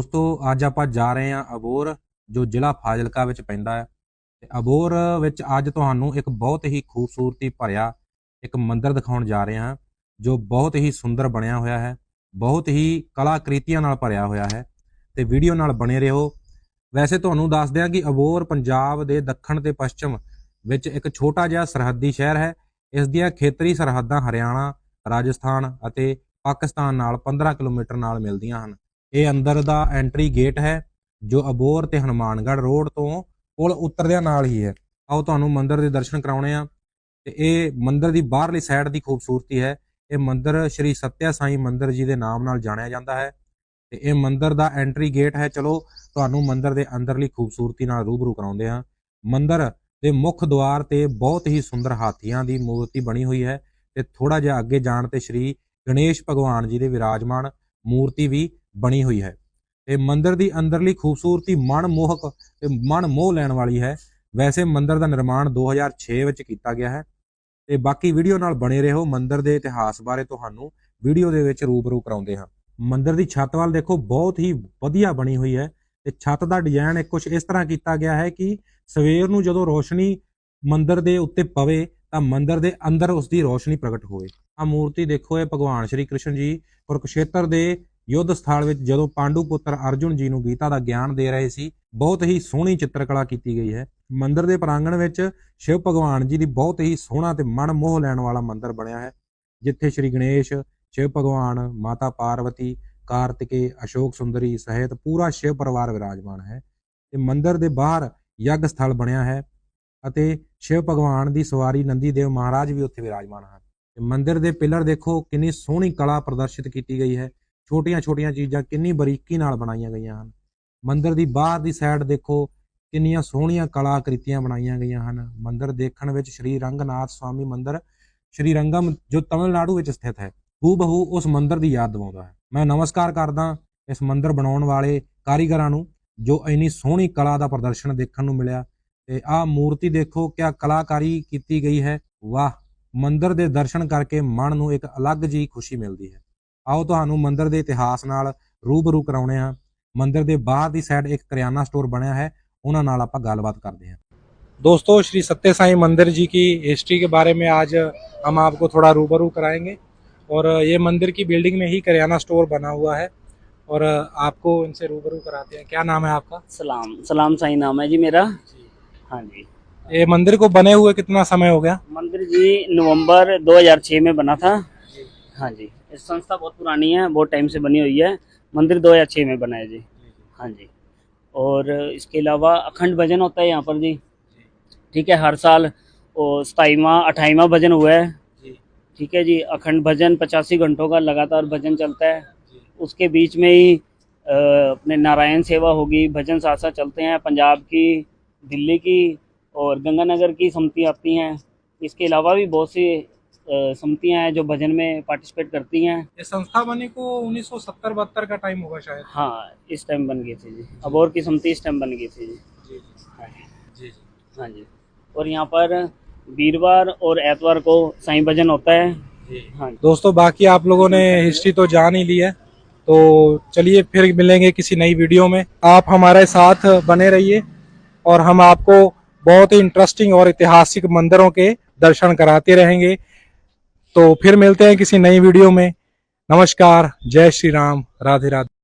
ਦੋਸਤੋ, ਅੱਜ ਆਪਾਂ ਜਾ ਰਹੇ ਹਾਂ ਅਬੋਰ, ਜੋ ਜ਼ਿਲ੍ਹਾ ਫਾਜ਼ਿਲਕਾ ਵਿੱਚ ਪੈਂਦਾ ਹੈ। ਤੇ ਅਬੋਰ ਵਿੱਚ ਅੱਜ ਤੁਹਾਨੂੰ ਇੱਕ ਬਹੁਤ ਹੀ ਖੂਬਸੂਰਤੀ ਭਰਿਆ ਇੱਕ ਮੰਦਿਰ ਦਿਖਾਉਣ ਜਾ ਰਹੇ ਹਾਂ, ਜੋ ਬਹੁਤ ਹੀ ਸੁੰਦਰ ਬਣਿਆ ਹੋਇਆ ਹੈ, ਬਹੁਤ ਹੀ ਕਲਾਕ੍ਰਿਤੀਆਂ ਨਾਲ ਭਰਿਆ ਹੋਇਆ ਹੈ। ਤੇ ਵੀਡੀਓ ਨਾਲ ਬਣੇ ਰਹੋ। ਵੈਸੇ ਤੁਹਾਨੂੰ ਦੱਸ ਦਿਆਂ ਕਿ ਅਬੋਰ, ਪੰਜਾਬ ਦੇ ਦੱਖਣ ਤੇ ਪੱਛਮ ਵਿੱਚ ਇੱਕ ਛੋਟਾ ਜਿਹਾ ਸਰਹੱਦੀ ਸ਼ਹਿਰ ਹੈ। ਇਸ ਦੀਆਂ ਖੇਤਰੀ ਸਰਹੱਦਾਂ ਹਰਿਆਣਾ, ਰਾਜਸਥਾਨ ਅਤੇ ਪਾਕਿਸਤਾਨ ਨਾਲ 15 ਕਿਲੋਮੀਟਰ ਨਾਲ ਮਿਲਦੀਆਂ ਹਨ। ਇਹ ਅੰਦਰ ਦਾ ਐਂਟਰੀ ਗੇਟ ਹੈ, ਜੋ ਅਬੋਰ ਤੇ ਹਨੂਮਾਨਗੜ੍ਹ ਰੋਡ ਤੋਂ ਪੁਲ ਉਤਰਦਿਆਂ ਨਾਲ ਹੀ ਹੈ। ਆਓ ਤੁਹਾਨੂੰ ਮੰਦਿਰ ਦੇ ਦਰਸ਼ਨ ਕਰਾਉਣੇ ਆ। ਤੇ ਇਹ ਮੰਦਿਰ ਦੀ ਬਾਹਰਲੀ ਸਾਈਡ ਦੀ ਖੂਬਸੂਰਤੀ ਹੈ। ਇਹ ਮੰਦਿਰ ਸ਼੍ਰੀ ਸਤਿਆ ਸਾਈ ਮੰਦਿਰ ਜੀ ਦੇ ਨਾਮ ਨਾਲ ਜਾਣਿਆ ਜਾਂਦਾ ਹੈ। ਤੇ ਇਹ ਮੰਦਿਰ ਦਾ ਐਂਟਰੀ ਗੇਟ ਹੈ। ਚਲੋ, ਤੁਹਾਨੂੰ ਮੰਦਿਰ ਦੇ ਅੰਦਰਲੀ ਖੂਬਸੂਰਤੀ ਨਾਲ ਰੂਬਰੂ ਕਰਾਉਂਦੇ ਹਾਂ। ਮੰਦਿਰ ਦੇ ਮੁੱਖ ਦੁਆਰ ਤੇ ਬਹੁਤ ਹੀ ਸੁੰਦਰ ਹਾਥੀਆਂ ਦੀ ਮੂਰਤੀ ਬਣੀ ਹੋਈ ਹੈ। ਤੇ ਥੋੜਾ ਜਿਹਾ ਅੱਗੇ ਜਾਣ ਤੇ ਸ਼੍ਰੀ ਗਣੇਸ਼ ਭਗਵਾਨ ਜੀ ਦੇ ਵਿਰਾਜਮਾਨ ਮੂਰਤੀ ਵੀ ਬਣੀ ਹੋਈ ਹੈ। ਤੇ ਮੰਦਿਰ ਦੀ ਅੰਦਰਲੀ ਖੂਬਸੂਰਤੀ ਮਨ ਮੋਹਕ ਤੇ ਮਨ ਮੋਹ ਲੈਣ ਵਾਲੀ ਹੈ। ਵੈਸੇ ਮੰਦਿਰ ਦਾ ਨਿਰਮਾਣ 2006 ਵਿੱਚ ਕੀਤਾ ਗਿਆ ਹੈ। ਤੇ ਬਾਕੀ ਵੀਡੀਓ ਨਾਲ ਬਣੇ ਰਹੋ। ਮੰਦਿਰ ਦੇ ਇਤਿਹਾਸ ਬਾਰੇ ਤੁਹਾਨੂੰ ਵੀਡੀਓ ਦੇ ਵਿੱਚ ਰੂਬਰੂ ਕਰਾਉਂਦੇ ਹਾਂ। ਮੰਦਿਰ ਦੀ ਛੱਤ ਵੱਲ ਦੇਖੋ, ਬਹੁਤ ਹੀ ਵਧੀਆ ਬਣੀ ਹੋਈ ਹੈ। ਤੇ ਛੱਤ ਦਾ ਡਿਜ਼ਾਈਨ ਕੁਝ ਇਸ ਤਰ੍ਹਾਂ ਕੀਤਾ ਗਿਆ ਹੈ ਕਿ ਸਵੇਰ ਨੂੰ ਜਦੋਂ ਰੋਸ਼ਨੀ ਮੰਦਿਰ ਦੇ ਉੱਤੇ ਪਵੇ, ਤਾਂ ਮੰਦਿਰ ਦੇ ਅੰਦਰ ਉਸ ਦੀ ਰੋਸ਼ਨੀ ਪ੍ਰਗਟ ਹੋਵੇ। ਆ ਮੂਰਤੀ ਦੇਖੋ, ਇਹ ਭਗਵਾਨ ਸ਼੍ਰੀ ਕ੍ਰਿਸ਼ਨ ਜੀ ਕੁਰੂਕਸ਼ੇਤਰ ਦੇ ਯੁੱਧ ਸਥਲ ਵਿੱਚ ਜਦੋਂ ਪਾਂਡੂ ਪੁੱਤਰ ਅਰਜੁਨ ਜੀ ਨੂੰ ਗੀਤਾ ਦਾ ਗਿਆਨ ਦੇ ਰਹੇ ਸੀ, ਬਹੁਤ ਹੀ ਸੋਹਣੀ ਚਿੱਤਰਕਲਾ ਕੀਤੀ ਗਈ ਹੈ। ਮੰਦਿਰ ਦੇ ਪ੍ਰਾਂਗਣ ਵਿੱਚ ਸ਼ਿਵ ਭਗਵਾਨ ਜੀ ਦੀ ਬਹੁਤ ਹੀ ਸੋਹਣਾ ਤੇ ਮਨ ਮੋਹ ਲੈਣ ਵਾਲਾ ਮੰਦਿਰ ਬਣਿਆ ਹੈ, ਜਿੱਥੇ ਸ਼੍ਰੀ ਗਣੇਸ਼, ਸ਼ਿਵ ਭਗਵਾਨ, ਮਾਤਾ ਪਾਰਵਤੀ, ਕਾਰਤਿਕੇ, ਅਸ਼ੋਕ ਸੁੰਦਰੀ ਸਹਿਤ ਪੂਰਾ ਸ਼ਿਵ ਪਰਿਵਾਰ ਵਿਰਾਜਮਾਨ ਹੈ। ਤੇ ਮੰਦਿਰ ਦੇ ਬਾਹਰ ਯੱਗ ਸਥਲ ਬਣਿਆ ਹੈ ਅਤੇ ਸ਼ਿਵ ਭਗਵਾਨ ਦੀ ਸਵਾਰੀ ਨੰਦੀ ਦੇਵ ਮਹਾਰਾਜ ਵੀ ਉੱਥੇ ਵਿਰਾਜਮਾਨ ਹਨ। ਤੇ ਮੰਦਿਰ ਦੇ ਪਿਲਰ ਦੇਖੋ, ਕਿੰਨੀ ਸੋਹਣੀ ਕਲਾ ਪ੍ਰਦਰਸ਼ਿਤ ਕੀਤੀ ਗਈ ਹੈ। ਛੋਟੀਆਂ-ਛੋਟੀਆਂ ਚੀਜ਼ਾਂ ਕਿੰਨੀ ਬਰੀਕੀ ਨਾਲ ਬਣਾਈਆਂ ਗਈਆਂ ਹਨ। ਮੰਦਿਰ ਦੀ ਬਾਹਰ ਦੀ ਸਾਈਡ ਦੇਖੋ, ਕਿੰਨੀਆਂ ਸੋਹਣੀਆਂ ਕਲਾਕ੍ਰਿਤੀਆਂ ਬਣਾਈਆਂ ਗਈਆਂ ਹਨ। ਮੰਦਿਰ ਦੇਖਣ ਵਿੱਚ ਸ਼੍ਰੀ ਰੰਗਨਾਥ ਸਵਾਮੀ ਮੰਦਿਰ, ਸ਼੍ਰੀ ਰੰਗਮ ਜੋ ਤਮਿਲਨਾਡੂ ਵਿੱਚ ਸਥਿਤ ਹੈ ਹੂ ਬਹੂ ਉਸ ਮੰਦਿਰ ਦੀ ਯਾਦ ਦਿਵਾਉਂਦਾ ਹੈ। ਮੈਂ ਨਮਸਕਾਰ ਕਰਦਾ ਇਸ ਮੰਦਿਰ ਬਣਾਉਣ ਵਾਲੇ ਕਾਰੀਗਰਾਂ ਨੂੰ, ਜੋ ਇੰਨੀ ਸੋਹਣੀ ਕਲਾ ਦਾ ਪ੍ਰਦਰਸ਼ਨ ਦੇਖਣ ਨੂੰ ਮਿਲਿਆ। ਤੇ ਆਹ ਮੂਰਤੀ ਦੇਖੋ, ਕਿਆ ਕਲਾਕਾਰੀ ਕੀਤੀ ਗਈ ਹੈ। ਵਾਹ! ਮੰਦਿਰ ਦੇ ਦਰਸ਼ਨ ਕਰਕੇ ਮਨ ਨੂੰ ਇੱਕ ਅਲੱਗ ਜੀ ਖੁਸ਼ੀ ਮਿਲਦੀ ਹੈ। आओ तो मंदिर के इतिहास न रूबरू कराने मंदिर के ਦੇ की सैड एक करियाना स्टोर बनया है उन्होंने आप गलबात करते हैं दोस्तों श्री सत्य साई मंदिर जी की हिस्ट्री के बारे में आज हम आपको थोड़ा रूबरू कराएँगे और ये मंदिर की बिल्डिंग में ही करियाना स्टोर बना हुआ है और आपको इनसे रूबरू कराते हैं क्या नाम है आपका सलाम सलाम साई नाम है जी मेरा जी। हाँ जी ये मंदिर को बने हुए कितना समय हो गया मंदिर जी नवंबर 2006 में बना था जी। हाँ जी संस्था बहुत पुरानी है बहुत टाइम से बनी हुई है। मंदिर 2006 में बना है जी। हाँ जी। और इसके अलावा अखंड भजन होता है यहाँ पर जी। ठीक है हर साल और सताईवा अठाईवा भजन हुआ है। ठीक है जी अखंड भजन पचासी घंटों का लगातार भजन चलता है। उसके बीच में ही अपने नारायण सेवा होगी भजन साथ साथ चलते हैं। पंजाब की दिल्ली की और गंगानगर की समिति आती हैं। इसके अलावा भी बहुत सी समितियाँ हैं जो भजन में पार्टिसिपेट करती हैं। ये संस्था बने को 1970 बहत्तर का टाइम होगा शायद। हाँ इस टाइम बन गई थी जी। अबोर की समिति इस टाइम बन गई थी जी। हाँ जी। जी हाँ जी। और यहाँ पर वीरवार और एतवार को साईं भजन होता है। हाँ दोस्तों बाकी आप लोगों ने हिस्ट्री तो जान ही ली है। तो चलिए फिर मिलेंगे किसी नई वीडियो में। आप हमारे साथ बने रहिए और हम आपको बहुत ही इंटरेस्टिंग और ऐतिहासिक मंदिरों के दर्शन कराते रहेंगे। तो फिर मिलते हैं किसी नई वीडियो में नमस्कार जय श्री राम राधे राधे